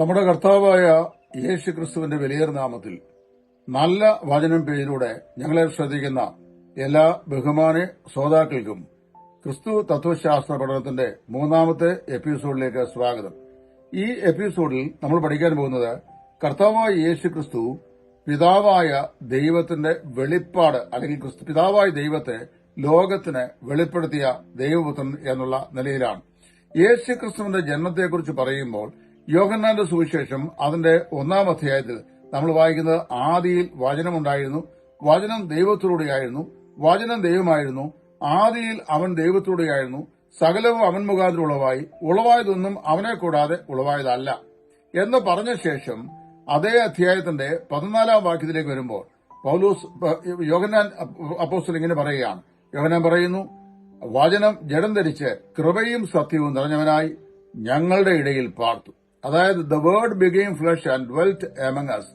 നമ്മുടെ കർത്താവായ യേശു ക്രിസ്തുവിന്റെ വലിയ നാമത്തിൽ നല്ല വചനം പേജിലൂടെ ഞങ്ങളെ ശ്രദ്ധിക്കുന്ന എല്ലാ ബഹുമാന ശ്രോതാക്കൾക്കും ക്രിസ്തു തത്വശാസ്ത്ര പഠനത്തിന്റെ മൂന്നാമത്തെ എപ്പിസോഡിലേക്ക് സ്വാഗതം. ഈ എപ്പിസോഡിൽ നമ്മൾ പഠിക്കാൻ പോകുന്നത് കർത്താവായ യേശു ക്രിസ്തു പിതാവായ ദൈവത്തിന്റെ വെളിപ്പാട് അല്ലെങ്കിൽ ക്രിസ്തു പിതാവായ ദൈവത്തെ ലോകത്തിന് വെളിപ്പെടുത്തിയ ദൈവപുത്രൻ എന്നുള്ള നിലയിലാണ്. യേശു ക്രിസ്തുവിന്റെ ജന്മത്തെക്കുറിച്ച് പറയുമ്പോൾ യോഹന്നാന്റെ സുവിശേഷം അതിന്റെ ഒന്നാം അധ്യായത്തിൽ നമ്മൾ വായിക്കുന്നത് ആദിയിൽ വചനമുണ്ടായിരുന്നു വചനം ദൈവത്തിലൂടെയായിരുന്നു വചനം ദൈവമായിരുന്നു ആദിയിൽ അവൻ ദൈവത്തിലൂടെയായിരുന്നു സകലവും അവൻ മുഖാന്തരം ഉളവായി ഉളവായതൊന്നും അവനെ കൂടാതെ ഉളവായതല്ല. എന്ന് പറഞ്ഞ ശേഷം അതേ അധ്യായത്തിന്റെ പതിനാലാം വാക്യത്തിലേക്ക് വരുമ്പോൾ പൗലൂസ് യോഗനാൻ അപ്പോസ്റ്റൽ ഇങ്ങനെ പറയുകയാണ്. യോഹന്നാൻ പറയുന്നു വചനം ജഡം ധരിച്ച് കൃപയും സത്യവും നിറഞ്ഞവനായി ഞങ്ങളുടെ ഇടയിൽ പാർത്തു. അതായത് the word became flesh and dwelt among us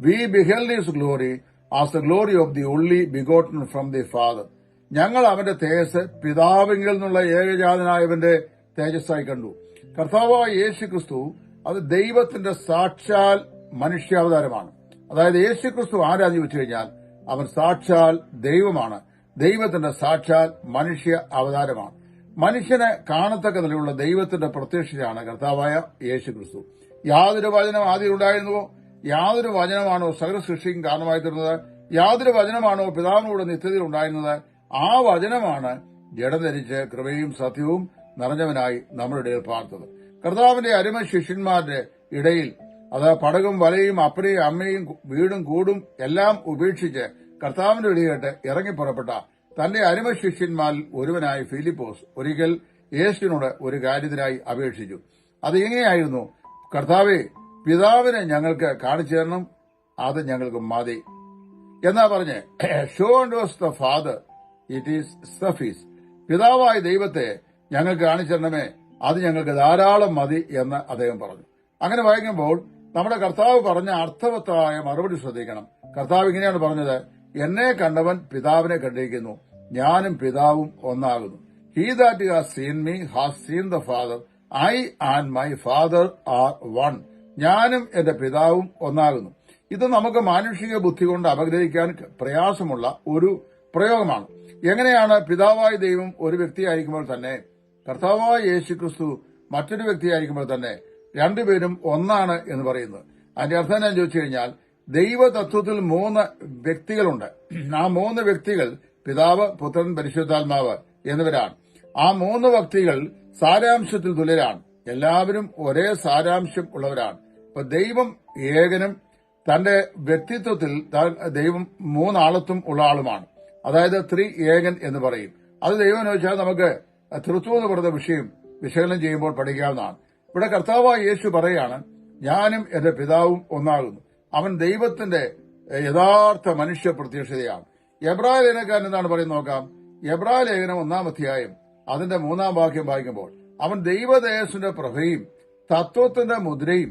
we beheld his glory as the glory of the only begotten from the father ഞങ്ങൾ അവന്റെ തേജസ് പിതാവിങ്കിൽ നിന്നുള്ള ഏകജാതനായവന്റെ തേജസ്സായി കണ്ടു. കർത്താവായ യേശു ക്രിസ്തു അത് ദൈവത്തിന്റെ സാക്ഷാൽ മനുഷ്യാവതാരമാണ്. അതായത് യേശു ക്രിസ്തു ആരാധി വെച്ചു കഴിഞ്ഞാൽ അവൻ സാക്ഷാൽ ദൈവമാണ്. ദൈവത്തിന്റെ സാക്ഷാൽ മനുഷ്യ അവതാരമാണ്. മനുഷ്യനെ കാണത്തക്ക നിലയുള്ള ദൈവത്തിന്റെ പ്രത്യക്ഷതയാണ് കർത്താവായ യേശു ക്രിസ്തു യാതൊരു വചനം ആദ്യം ഉണ്ടായിരുന്നുവോ? യാതൊരു വചനമാണോ സകല സൃഷ്ടിക്കും കാരണമായി തീർന്നത്? യാതൊരു വചനമാണോ പിതാവിനോട് നിത്യതയിൽ ഉണ്ടായിരുന്നത്? ആ വചനമാണ് ജഡം ധരിച്ച് കൃപയും സത്യവും നിറഞ്ഞവനായി നമ്മുടെ ഇടയിൽ പാർത്തത്. കർത്താവിന്റെ അരുമ ശിഷ്യന്മാരുടെ ഇടയിൽ അത് പടകും വലയും അപ്പനെയും അമ്മയും വീടും കൂടും എല്ലാം ഉപേക്ഷിച്ച് കർത്താവിന്റെ ഇടയായിട്ട് ഇറങ്ങിപ്പുറപ്പെട്ട തന്റെ അരുമ ശിഷ്യന്മാരിൽ ഒരുവനായ ഫിലിപ്പോസ് ഒരിക്കൽ യേശുവിനോട് ഒരു കാര്യത്തിനായി അപേക്ഷിച്ചു. അത് എങ്ങനെയായിരുന്നു? കർത്താവെ പിതാവിനെ ഞങ്ങൾക്ക് കാണിച്ചു തരണം. അത് ഞങ്ങൾക്ക് മതി. എന്നാ പറഞ്ഞ് show and was the father it is suffice പിതാവായ ദൈവത്തെ ഞങ്ങൾക്ക് കാണിച്ചു തരണമേ. അത് ഞങ്ങൾക്ക് ധാരാളം മതി എന്ന് അദ്ദേഹം പറഞ്ഞു. അങ്ങനെ വായിക്കുമ്പോൾ നമ്മുടെ കർത്താവ് പറഞ്ഞ അർത്ഥവത്തായ മറുപടി ശ്രദ്ധിക്കണം. കർത്താവ് ഇങ്ങനെയാണ് പറഞ്ഞത്. എന്നെ കണ്ടവൻ പിതാവിനെ കണ്ടിരിക്കുന്നു. ഞാനും പിതാവും ഒന്നാകുന്നു. He that has seen me has seen the father I and my father are one ഞാനും എന്റെ പിതാവും ഒന്നാകുന്നു. ഇത് നമുക്ക് മാനുഷിക ബുദ്ധി കൊണ്ട് അപഗ്രഹിക്കാൻ പ്രയാസമുള്ള ഒരു പ്രയോഗമാണ്. എങ്ങനെയാണ് പിതാവായ ദൈവം ഒരു വ്യക്തിയായിരിക്കുമ്പോൾ തന്നെ കർത്താവായ യേശുക്രിസ്തു മറ്റൊരു വ്യക്തിയായിരിക്കുമ്പോൾ തന്നെ രണ്ടുപേരും ഒന്നാണ് എന്ന് പറയുന്നത്. അതിന്റെ അർത്ഥം ഞാൻ ചോദിച്ചു കഴിഞ്ഞാൽ ദൈവതത്വത്തിൽ മൂന്ന് വ്യക്തികളുണ്ട്. ആ മൂന്ന് വ്യക്തികൾ പിതാവ് പുത്രൻ പരിശുദ്ധാത്മാവ് എന്നിവരാണ്. ആ മൂന്ന് വ്യക്തികൾ സാരാംശത്തിൽ തുല്യരാണ്. എല്ലാവരും ഒരേ സാരാംശം ഉള്ളവരാണ്. ഇപ്പൊ ദൈവം ഏകനും തന്റെ വ്യക്തിത്വത്തിൽ ദൈവം മൂന്നാളത്തും ഉള്ള ആളുമാണ്. അതായത് ത്രീ ഏകൻ എന്ന് പറയും. അത് ദൈവം എന്ന് വെച്ചാൽ നമുക്ക് തൃത്വം പറയുന്ന വിഷയം വിശകലനം ചെയ്യുമ്പോൾ പഠിക്കാവുന്നതാണ്. ഇവിടെ കർത്താവായ യേശു പറയാണ് ഞാനും എന്റെ പിതാവും ഒന്നാകുന്നു. അവൻ ദൈവത്തിന്റെ യഥാർത്ഥ മനുഷ്യ പ്രത്യക്ഷതയാണ്. എബ്രായ ലേഖനക്കാരൻ എന്താണ് പറയുന്നത് നോക്കാം? എബ്രായ ലേഖനം ഒന്നാം അധ്യായം അതിന്റെ മൂന്നാം വാക്യം വായിക്കുമ്പോൾ അവൻ ദൈവദേശന്റെ പ്രഭയും തത്വത്തിന്റെ മുദ്രയും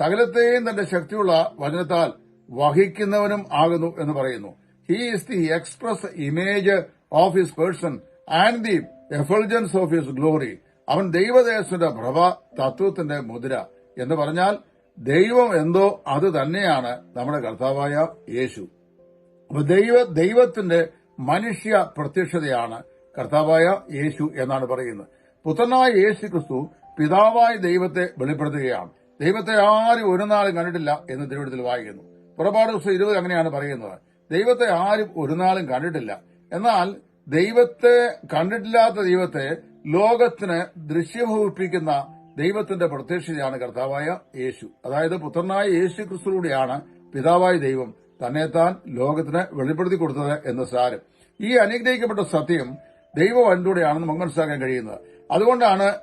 സകലത്തെയും തന്റെ ശക്തിയുള്ള വചനത്താൽ വഹിക്കുന്നവനും ആകുന്നു എന്ന് പറയുന്നു. He is the express image of his person and the effulgence of his glory അവൻ ദൈവദേശന്റെ പ്രഭ തത്വത്തിന്റെ മുദ്ര എന്ന് പറഞ്ഞാൽ ദൈവം എന്തോ അത് തന്നെയാണ് നമ്മുടെ കർത്താവായ യേശു. ദൈവ ദൈവത്തിന്റെ മനുഷ്യ പ്രത്യക്ഷതയാണ് കർത്താവായ യേശു എന്നാണ് പറയുന്നത്. പുത്രനായ യേശു ക്രിസ്തു പിതാവായ ദൈവത്തെ വെളിപ്പെടുത്തുകയാണ്. ദൈവത്തെ ആരും ഒരു നാളും കണ്ടിട്ടില്ല എന്ന് തിരുവിടത്തിൽ വായിക്കുന്നു. പുറപാട് ദിവസം ഇരുപത് അങ്ങനെയാണ് പറയുന്നത്. ദൈവത്തെ ആരും ഒരു നാളും കണ്ടിട്ടില്ല. എന്നാൽ ദൈവത്തെ കണ്ടിട്ടില്ലാത്ത ദൈവത്തെ ലോകത്തിന് ദൃശ്യഭവിപ്പിക്കുന്ന ദൈവത്തിന്റെ പ്രത്യക്ഷതയാണ് കർത്താവായ യേശു. അതായത് പുത്രനായ യേശു ക്രിസ്തുലൂടെയാണ് പിതാവായ ദൈവം തന്നെത്താൻ ലോകത്തിന് വെളിപ്പെടുത്തി കൊടുത്തത് എന്ന് സാരം. ഈ അനുഗ്രഹിക്കപ്പെട്ട സത്യം ദൈവവനിലൂടെയാണ് നമുക്ക് മനസ്സിലാക്കാൻ കഴിയുന്നത്. അതുകൊണ്ടാണ്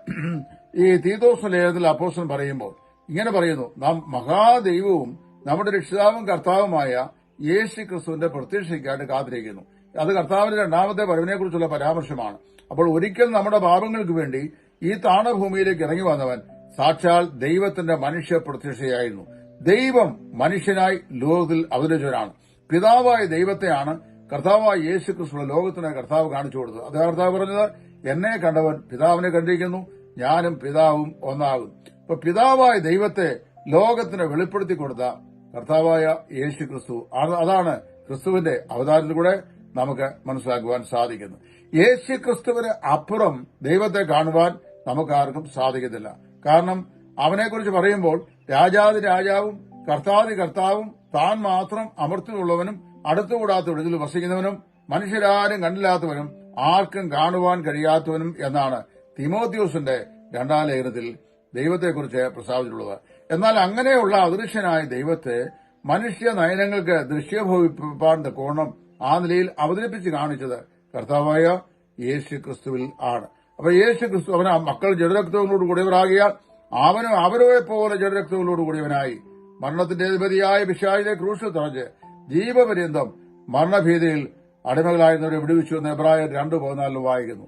ഈ തീതോസ് ലേഖനത്തിൽ അപ്പോസ്റ്റൻ പറയുമ്പോൾ ഇങ്ങനെ പറയുന്നു നാം മഹാദൈവവും നമ്മുടെ രക്ഷിതാവും കർത്താവുമായ യേശു ക്രിസ്തുവിന്റെ പ്രത്യക്ഷയ്ക്കായിട്ട് കാത്തിരിക്കുന്നു. അത് കർത്താവിന്റെ രണ്ടാമത്തെ വരവിനെക്കുറിച്ചുള്ള പരാമർശമാണ്. അപ്പോൾ ഒരിക്കൽ നമ്മുടെ പാപങ്ങൾക്ക് വേണ്ടി ഈ താണഭൂമിയിലേക്ക് ഇറങ്ങി വന്നവൻ സാക്ഷാൽ ദൈവത്തിന്റെ മനുഷ്യ പ്രത്യക്ഷയായിരുന്നു ദൈവം മനുഷ്യനായി ലോകത്തിൽ അവതരിച്ചവരാണ് പിതാവായ ദൈവത്തെയാണ് കർത്താവായ യേശു ക്രിസ്തുള്ള ലോകത്തിന് കർത്താവ് കാണിച്ചു കൊടുത്തത്. അതേ കർത്താവ് പറഞ്ഞത് എന്നെ കണ്ടവൻ പിതാവിനെ കണ്ടിരിക്കുന്നു ഞാനും പിതാവും ഒന്നാകും. ഇപ്പൊ പിതാവായ ദൈവത്തെ ലോകത്തിന് വെളിപ്പെടുത്തി കൊടുത്ത കർത്താവായ യേശു ക്രിസ്തു അതാണ് ക്രിസ്തുവിന്റെ അവതാരത്തിലൂടെ നമുക്ക് മനസ്സിലാക്കുവാൻ സാധിക്കുന്നത്. യേശു ക്രിസ്തുവിന് അപ്പുറം ദൈവത്തെ കാണുവാൻ നമുക്ക് ആർക്കും സാധിക്കത്തില്ല. കാരണം അവനെക്കുറിച്ച് പറയുമ്പോൾ രാജാതി രാജാവും കർത്താതി കർത്താവും താൻ മാത്രം അമർത്തിലുള്ളവനും അടുത്തുകൂടാത്ത വിടുതൽ വസിക്കുന്നവനും മനുഷ്യരാരും കണ്ടില്ലാത്തവനും ആർക്കും കാണുവാൻ കഴിയാത്തവനും എന്നാണ് തിമോത്യൂസിന്റെ രണ്ടാം ലേഖനത്തിൽ ദൈവത്തെക്കുറിച്ച് പ്രസ്താവിച്ചിട്ടുള്ളത്. എന്നാൽ അങ്ങനെയുള്ള അദൃശ്യനായ ദൈവത്തെ മനുഷ്യ നയനങ്ങൾക്ക് ദൃശ്യഭവിപ്പാൻ കോണം ആ നിലയിൽ അവതരിപ്പിച്ച് കാണിച്ചത് കർത്താവായ യേശു ക്രിസ്തുവിൽ ആണ്. അപ്പൊ യേശു ക്രിസ്തു അവൻ ആ മക്കൾ ജഡരക്തങ്ങളോട് കൂടിയവരാകിയാൽ അവനും അവരെ പോലെ ജഡരക്തങ്ങളോട് കൂടിയവനായി. മരണത്തിന്റെ അധിപതിയായ വിശാലിനെ ക്രൂശിൽ തറഞ്ഞ് ജീവപര്യന്തം മരണഭീതിയിൽ അടിമകളായിരുന്നവരെ വിടുവിച്ചു എന്ന് എബ്രായർ രണ്ടു പതിനാലിലും വായിക്കുന്നു.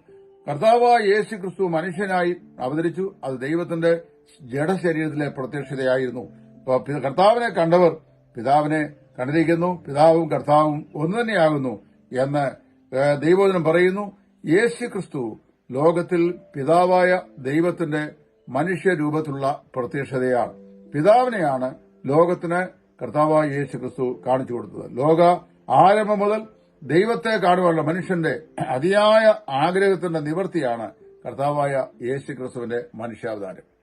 കർത്താവായ യേശു ക്രിസ്തു മനുഷ്യനായി അവതരിച്ചു. അത് ദൈവത്തിന്റെ ജഡശരീരത്തിലെ പ്രത്യക്ഷതയായിരുന്നു. കർത്താവിനെ കണ്ടവർ പിതാവിനെ കണ്ടിരിക്കുന്നു. പിതാവും കർത്താവും ഒന്നു തന്നെയാകുന്നു എന്ന് ദൈവോദനം പറയുന്നു. യേശു ക്രിസ്തു ലോകത്തിൽ പിതാവായ ദൈവത്തിന്റെ മനുഷ്യരൂപത്തിലുള്ള പ്രത്യക്ഷതയാണ്. പിതാവിനെയാണ് ലോകത്തിന് കർത്താവായ യേശു ക്രിസ്തു കാണിച്ചു കൊടുത്തത്. ലോക ആരംഭം മുതൽ ദൈവത്തെ കാണുവാനുള്ള മനുഷ്യന്റെ അതിയായ ആഗ്രഹത്തിന്റെ നിവൃത്തിയാണ് കർത്താവായ യേശു ക്രിസ്തുവിന്റെ മനുഷ്യാവതാരം.